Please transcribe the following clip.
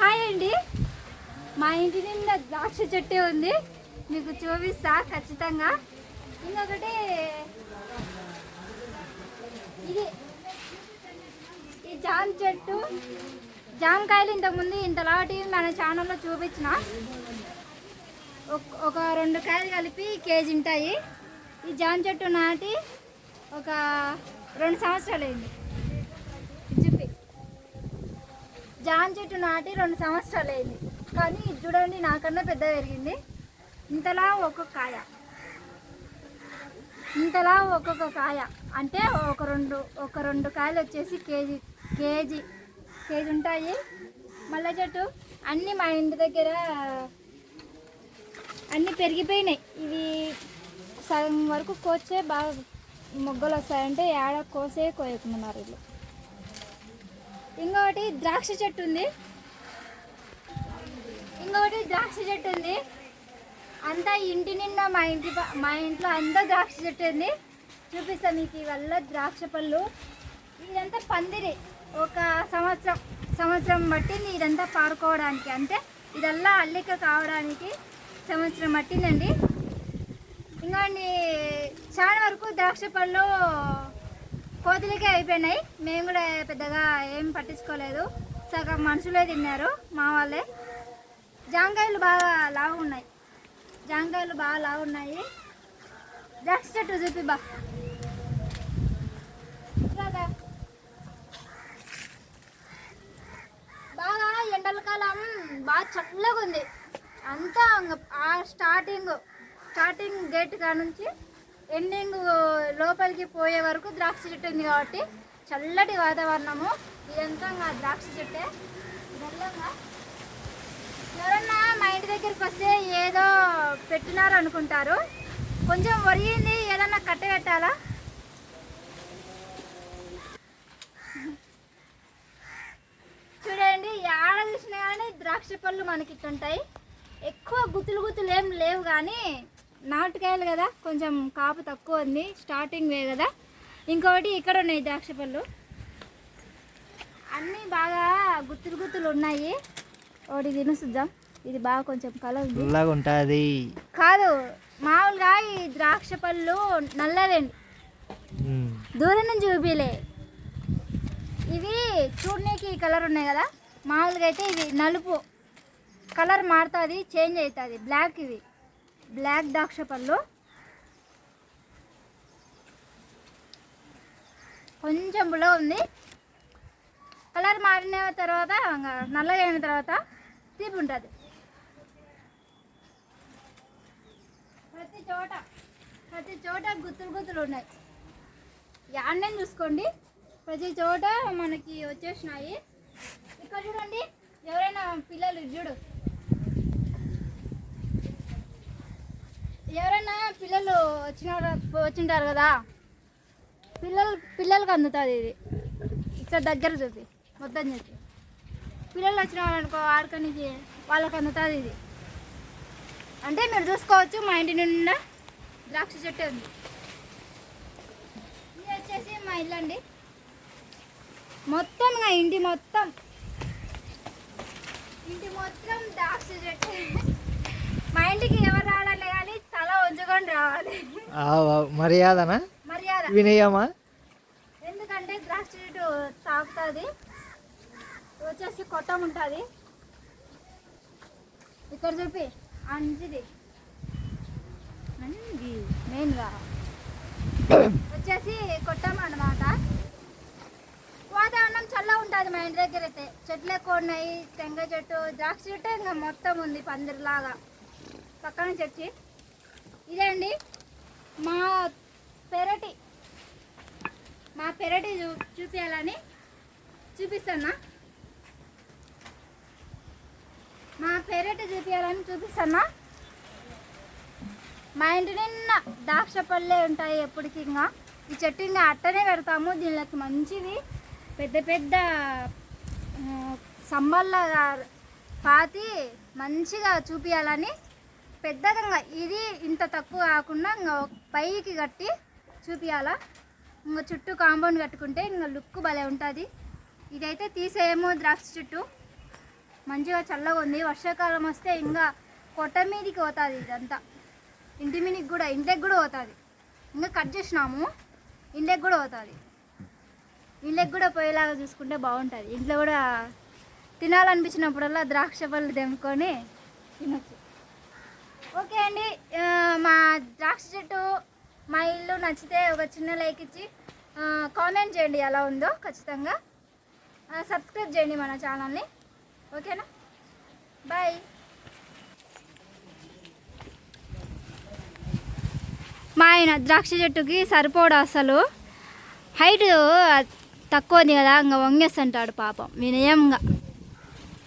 Hi అండి. మా ఇంటి నిండా ద్రాక్ష చెట్టు ఉంది. మీకు చూపిస్తా ఖచ్చితంగా. ఇంకొకటి ఇది ఈ జామ చెట్టు. జామకాయలు ఇంతకుముందు ఇంతలాంటి మన ఛానల్లో చూపించిన. ఒక- ఒక రెండు కాయలు కలిపి కేజీ ఉంటాయి. ఈ జామ చెట్టు నాటి ఒక రెండు సంవత్సరాలు అయింది. ఇది జామ చెట్టు నాటి రెండు సంవత్సరాలు అయింది. కానీ ఇది చూడండి నాకన్నా పెద్ద పెరిగింది. ఇంతలా ఒక్కొక్క కాయ. ఇంతలా ఒక్కొక్క కాయ. అంటే ఒక రెండు ఒక రెండు కాయలు వచ్చేసి కేజీ కేజీ కేజీ ఉంటాయి. మల్లె చెట్టు అన్నీ మా ఇంటి దగ్గర అన్నీ పెరిగిపోయినాయి. ఇవి సగం వరకు కోచే బాగా మొగ్గలు వస్తాయంటే ఏడ కోసే కోయకున్నారు వీళ్ళు. ఇంకొకటి ద్రాక్ష చెట్టు ఉంది. ఇంకొకటి ద్రాక్ష చెట్టు ఉంది. అంతా ఇంటి నిండా మా ఇంటి మా ఇంట్లో అంతా ద్రాక్ష చెట్టు ఉంది. చూపిస్తాం మీకు ఇవల్ల ద్రాక్ష పళ్ళు. ఇదంతా పందిరి. ఒక సంవత్సరం సంవత్సరం పట్టింది ఇదంతా పారుకోవడానికి. అంటే ఇదల్లా అల్లిక కావడానికి సంవత్సరం పట్టిందండి. ఇంకోండి చాలా వరకు ద్రాక్ష పళ్ళు కోతులకే అయిపోయినాయి. మేము కూడా పెద్దగా ఏం పట్టించుకోలేదు. సగం మనుషులే తిన్నారు మా వాళ్ళే. జాంకాయలు బాగా లావు ఉన్నాయి. జాంకాయలు బాగా లావున్నాయి ద్రాక్ష చెట్టు చూపి బా. బాగా ఎండల కాలం బాగా చల్లగా ఉంది. అంతా ఆ స్టార్టింగ్. స్టార్టింగ్ గేట్ కాడ నుంచి ఎండింగ్ లోపలికి పోయే వరకు ద్రాక్ష చెట్టు ఉంది కాబట్టి చల్లటి వాతావరణము. ఇదంతా ద్రాక్ష చెట్టే. మెల్లగా ఎవరన్నా మా ఇంటి దగ్గరికి వస్తే ఏదో పెట్టినారు అనుకుంటారు. కొంచెం ఒరిగింది ఏదన్నా కట్టబెట్టాలా చూడండి ఆడ చూసినా కానీ ద్రాక్ష పళ్ళు మనకి ఇట్టుంటాయి ఉంటాయి ఎక్కువ గుత్తులు గుత్తులు ఏం లేవు కానీ నాటుకాయలు కదా కొంచెం కాపు తక్కువ ఉంది స్టార్టింగ్ వే కదా. ఇంకొకటి ఇక్కడ ఉన్నాయి ద్రాక్ష పళ్ళు. అన్నీ బాగా గుత్తులు గుత్తులు ఉన్నాయి. ఒకటి తినుసుద్దాం ఇది బాగా కొంచెం కలర్ ఉంటుంది. కాదు మామూలుగా ఈ ద్రాక్ష పళ్ళు నల్లవేండి దూరం నుంచి చూపిలే. ఇవి చూడనీకి ఈ కలర్ ఉన్నాయి కదా మామూలుగా అయితే ఇవి నలుపు. కలర్ మారుతుంది చేంజ్ అవుతుంది బ్లాక్ ఇవి. బ్లాక్ ద్రాక్ష పళ్ళు కొంచెం బుల్లగా ఉంది. కలర్ మారిన తర్వాత నల్లగా అయిన తర్వాత తీపి ఉంటుంది. ప్రతి చోట ప్రతి చోట గుత్తులు గుత్తులు ఉన్నాయి. యాడ్నే చూసుకోండి. ప్రతి చోట మనకి వచ్చేసినాయి. ఇక్కడ చూడండి ఎవరైనా పిల్లలు చూడు. ఎవరైనా పిల్లలు వచ్చిన వచ్చింటారు కదా? పిల్లలు పిల్లలకి అందుతుంది ఇది. ఇక్కడ దగ్గర చూపి మొత్తం చెప్పి పిల్లలు వచ్చిన అనుకో ఆడుకోనికి వాళ్ళకి అందుతుంది ఇది. అంటే మీరు చూసుకోవచ్చు మా ఇంటి నిండా ద్రాక్ష చెట్టు ఉంది. ఇది వచ్చేసి మా ఇల్లు అండి. మొత్తం నా ఇంటి మొత్తం. ఇంటి మొత్తం ద్రాక్ష చెట్టు. మా ఇంటికి ఎవరు రావాలి కానీ తల ఉంచుకొని రావాలి మర్యాదనా? మర్యాద. వినయమా? ఎందుకంటే ద్రాక్ష చెట్టు తాకుతుంది వచ్చేసి కొట్టం ఉంటుంది. ఇక్కడ చూపి. అంజి మెయిన్గా. వచ్చేసి కొట్టం అన్నమాట. వాతావరణం చల్ల ఉంటుంది మా ఇంటి దగ్గర అయితే. చెట్లు ఎక్కువ ఉన్నాయి టెంకాయ చెట్టు ద్రాక్ష చెట్టు ఇంకా మొత్తం ఉంది పందిరిలాగా. పక్కన చర్చి ఇదే అండి మా పెరటి మా పెరటి చూ చూపించాలని చూపిస్తున్నా. మా పెరటి చూపించాలని చూపిస్తున్నా. మా ఇంటి నిన్న ద్రాక్ష పళ్ళే ఉంటాయి ఎప్పటికి ఇంకా. ఈ చెట్టు ఇంకా అట్టనే పెడతాము. దీనికి మంచివి పెద్ద పెద్ద ఆ, పాతి మంచిగా చూపించాలని పెద్దగా ఇది ఇంత తక్కువ కాకుండా ఇంకా పైకి కట్టి చూపించాలా ఇంకా చుట్టూ కాంపౌండ్ కట్టుకుంటే ఇంకా లుక్ భలే ఉంటుంది. ఇదైతే తీసేయము ద్రాక్ష చుట్టూ. మంచిగా చల్లగా ఉంది. వర్షాకాలం వస్తే ఇంకా కొట్ట మీదకి పోతుంది ఇదంతా. ఇంటి మీదకి కూడా ఇంట్లోకి కూడా పోతుంది. ఇంకా కట్ చేసినాము ఇంట్లోకి కూడా పోతుంది. ఇంట్లోకి కూడా పోయేలాగా చూసుకుంటే బాగుంటుంది. ఇంట్లో కూడా తినాలనిపించినప్పుడల్లా ద్రాక్ష పళ్ళు తెంపుకొని తినొచ్చు. ఓకే అండి. మా ద్రాక్ష చెట్టు మా ఇల్లు నచ్చితే ఒక చిన్న లైక్ ఇచ్చి కామెంట్ చేయండి ఎలా ఉందో ఖచ్చితంగా. సబ్స్క్రైబ్ చేయండి మన ఛానల్ని. ఓకేనా? బాయ్. మా ఆయన ద్రాక్ష చెట్టుకి సరిపోడు అసలు. హైట్ తక్కువ ఉంది కదా ఇంకా వంగేస్తుంటాడు పాపం. వినయంగా.